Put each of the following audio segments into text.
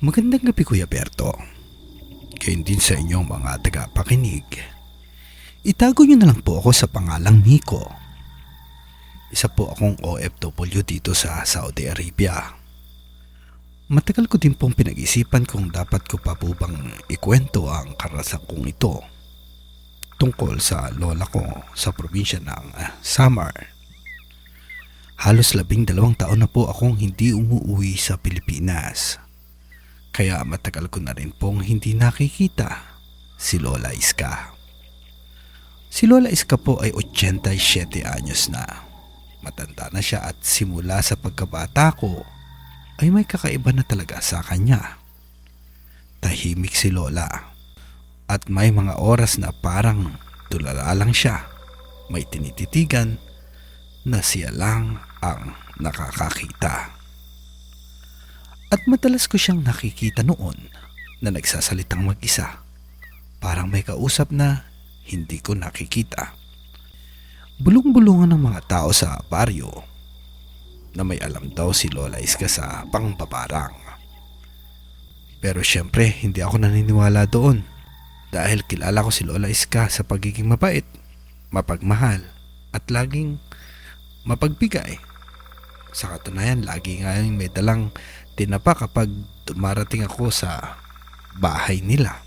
Magandang gabi Kuya Berto. Kayo din sa inyong mga tagapakinig. Itago niyo na lang po ako sa pangalang Nico. Isa po akong OFW dito sa Saudi Arabia. Matagal ko din pong pinag-isipan kung dapat ko pa po bang ikwento ang karasan kong ito tungkol sa lola ko sa probinsya ng ah, Samar. Halos labing dalawang taon na po akong hindi umuwi sa Pilipinas. Kaya matagal ko na rin pong hindi nakikita si Lola Iska. Si Lola Iska po ay 87 anyos na. Matanda na siya at simula sa pagkabata ko ay may kakaiba na talaga sa kanya. Tahimik si Lola at may mga oras na parang tulala lang siya. May tinititigan na siya lang ang nakakakita. At madalas ko siyang nakikita noon na nagsasalitang mag-isa. Parang may kausap na hindi ko nakikita. Bulong-bulungan ng mga tao sa baryo na may alam daw si Lola Iska sa pangbabarang. Pero syempre hindi ako naniniwala doon dahil kilala ko si Lola Iska sa pagiging mabait, mapagmahal at laging mapagbigay. Sa katunayan, lagi nga yung may dalang tinapa kapag dumarating ako sa bahay nila.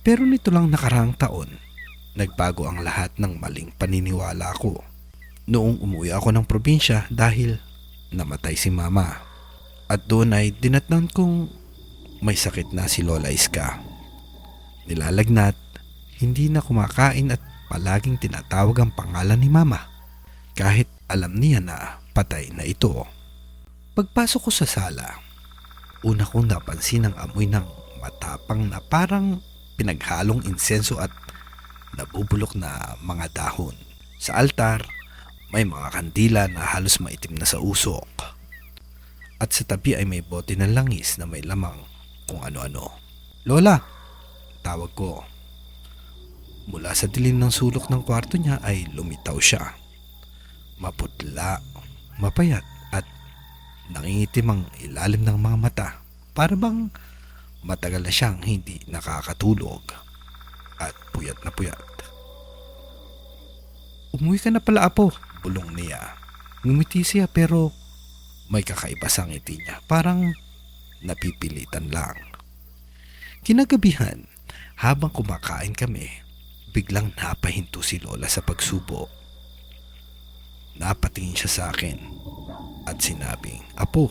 Pero nito lang nakaraang taon, nagbago ang lahat ng maling paniniwala ko. Noong umuwi ako ng probinsya dahil namatay si mama. At doon ay dinatnan kong may sakit na si Lola Iska. Nilalagnat, hindi na kumakain at palaging tinatawag ang pangalan ni mama. Kahit alam niya na patay na ito. Pagpasok ko sa sala, una kong napansin ang amoy ng matapang na parang pinaghalong insenso at nabubulok na mga dahon. Sa altar, may mga kandila na halos maitim na sa usok. At sa tabi ay may bote ng langis na may lamang kung ano-ano. Lola, tawag ko. Mula sa dilim ng sulok ng kwarto niya ay lumitaw siya. Maputla, mapayat at nangingitim ang ilalim ng mga mata. Para bang matagal na siyang hindi nakakatulog at puyat na puyat. Umuwi ka na pala apo, bulong niya. Ngumiti siya pero may kakaiba sa ngiti niya. Parang napipilitan lang. Kinagabihan, habang kumakain kami, biglang napahinto si Lola sa pagsubo. Napatingin siya sa akin at sinabing, Apo,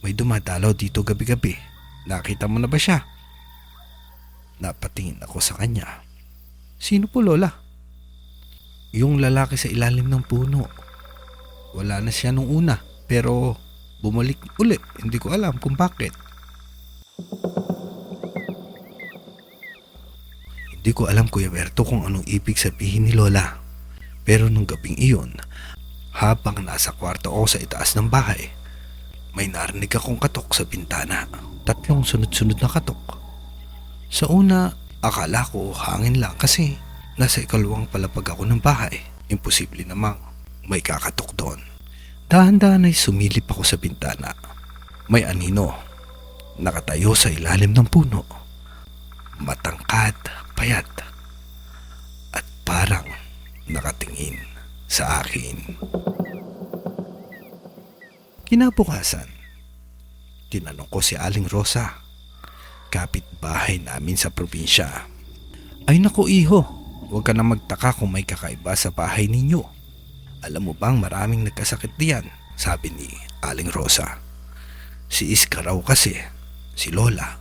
may dumadalaw dito gabi-gabi. Nakita mo na ba siya? Napatingin ako sa kanya. Sino po Lola? Yung lalaki sa ilalim ng puno. Wala na siya nung una pero bumalik ulit. Hindi ko alam kung bakit. Hindi ko alam Kuya Berto kung anong ibig sabihin ni Lola. Pero nung gabing iyon, habang nasa kwarto ako sa itaas ng bahay, may narinig akong katok sa bintana. Tatlong sunod-sunod na katok. Sa una, akala ko hangin lang kasi nasa ikalawang palapag ako ng bahay. Imposible namang may kakatok doon. Dahan-dahan ay sumilip ako sa bintana. May anino. Nakatayo sa ilalim ng puno. Matangkad, payat. At parang nakatingin sa akin. Kinabukasan, tinanong ko si Aling Rosa, kapitbahay namin sa probinsya. Ay naku iho, huwag ka na magtaka kung may kakaiba sa bahay ninyo. Alam mo bang maraming nagkasakit diyan, sabi ni Aling Rosa. Si Iska raw kasi, si Lola,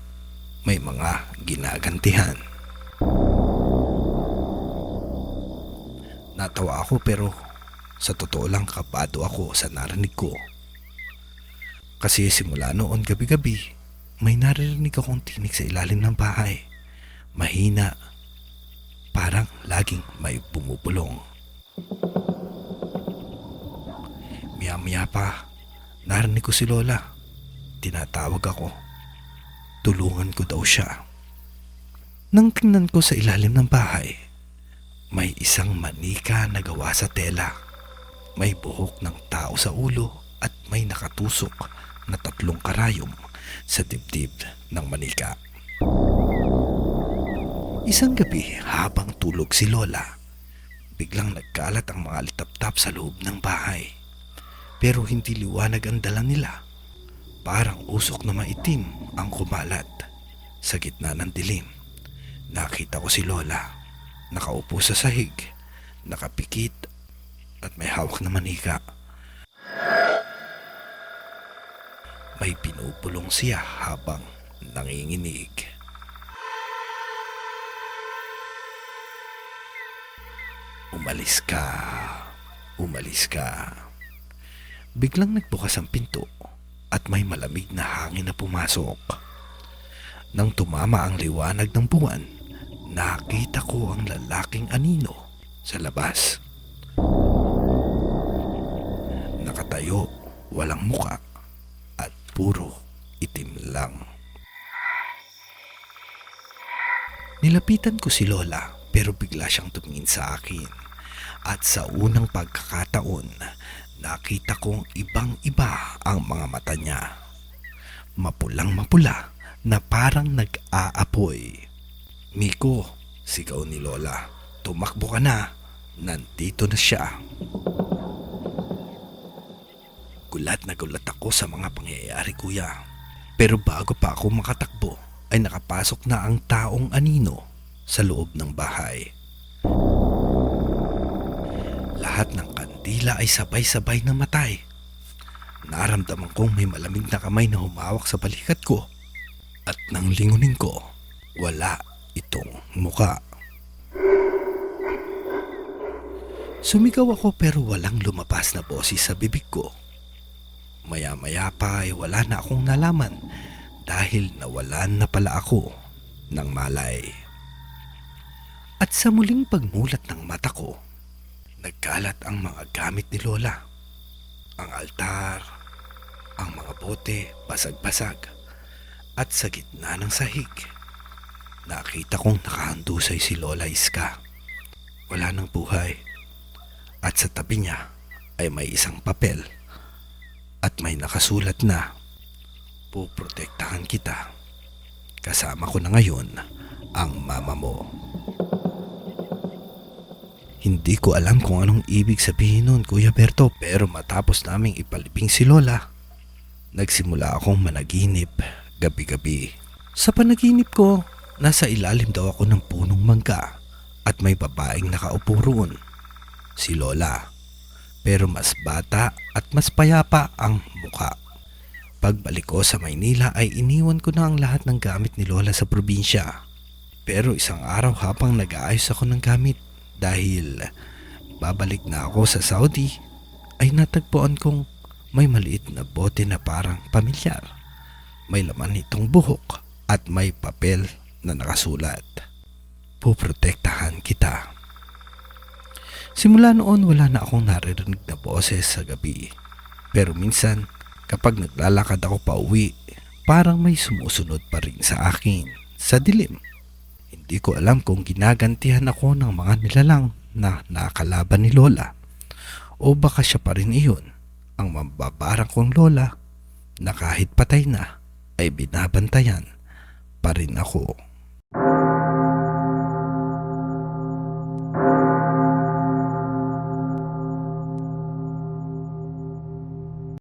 may mga ginagantihan. Natawa ako pero sa totoo lang kabado ako sa narinig ko. Kasi simula noon gabi-gabi, may naririnig akong tinig sa ilalim ng bahay. Mahina, parang laging may bumubulong. Maya-maya pa, narinig ko si Lola. Tinatawag ako. Tulungan ko daw siya. Nang tingnan ko sa ilalim ng bahay, may isang manika na gawa sa tela. May buhok ng tao sa ulo at may nakatusok na tatlong karayom sa dibdib ng manika. Isang gabi habang tulog si Lola, biglang nagkalat ang mga litap-tap sa loob ng bahay. Pero hindi liwanag ang dala nila. Parang usok na maitim ang kumalat. Sa gitna ng dilim, nakita ko si Lola. Nakaupo sa sahig, nakapikit at may hawak na manika. May pinupulong siya habang nanginginig. Umalis ka. Umalis ka. Biglang nagbukas ang pinto at may malamig na hangin na pumasok. Nang tumama ang liwanag ng buwan, nakita ko ang lalaking anino sa labas. Nakatayo, walang muka at puro itim lang. Nilapitan ko si Lola pero bigla siyang tumingin sa akin. At sa unang pagkakataon, nakita kong ibang iba ang mga mata niya. Mapulang mapula na parang nag-aapoy. Miko, sigaw ni Lola. Tumakbo ka na. Nandito na siya. Gulat na gulat ako sa mga pangyayari kuya. Pero bago pa ako makatakbo, ay nakapasok na ang taong anino sa loob ng bahay. Lahat ng kandila ay sabay-sabay na matay. Naramdaman kong may malamig na kamay na humawak sa balikat ko. At nang lingunin ko, wala itong muka. Sumigaw ako pero walang lumabas na boses sa bibig ko. Maya-maya pa ay wala na akong nalaman dahil nawalan na pala ako ng malay. At sa muling pagmulat ng mata ko, nagkalat ang mga gamit ni Lola. Ang altar, ang mga bote, basag-basag. At sa gitna ng sahig, nakita kong nakahandusay si Lola Iska. Wala nang buhay. At sa tabi niya ay may isang papel at may nakasulat na puprotektahan kita. Kasama ko na ngayon ang mama mo. Hindi ko alam kung anong ibig sabihin nun, Kuya Berto, pero matapos naming ipalibing si Lola, nagsimula akong managinip gabi-gabi. Sa panaginip ko, nasa ilalim daw ako ng punong mangga at may babaeng nakaupo roon. Si Lola. Pero mas bata at mas payapa ang muka. Pagbalik ko sa Maynila ay iniwan ko na ang lahat ng gamit ni Lola sa probinsya. Pero isang araw habang nag-aayos ako ng gamit dahil babalik na ako sa Saudi ay natagpuan kong may maliit na bote na parang pamilyar. May laman itong buhok at may papel na nakasulat. Puprotektahan kita. Simula noon wala na akong naririnig na boses sa gabi. Pero minsan kapag naglalakad ako pa uwi, parang may sumusunod pa rin sa akin sa dilim. Hindi ko alam kung ginagantihan ako ng mga nilalang na nakalaban ni Lola o baka siya pa rin iyon ang mambabarang kong Lola na kahit patay na ay binabantayan pa rin ako.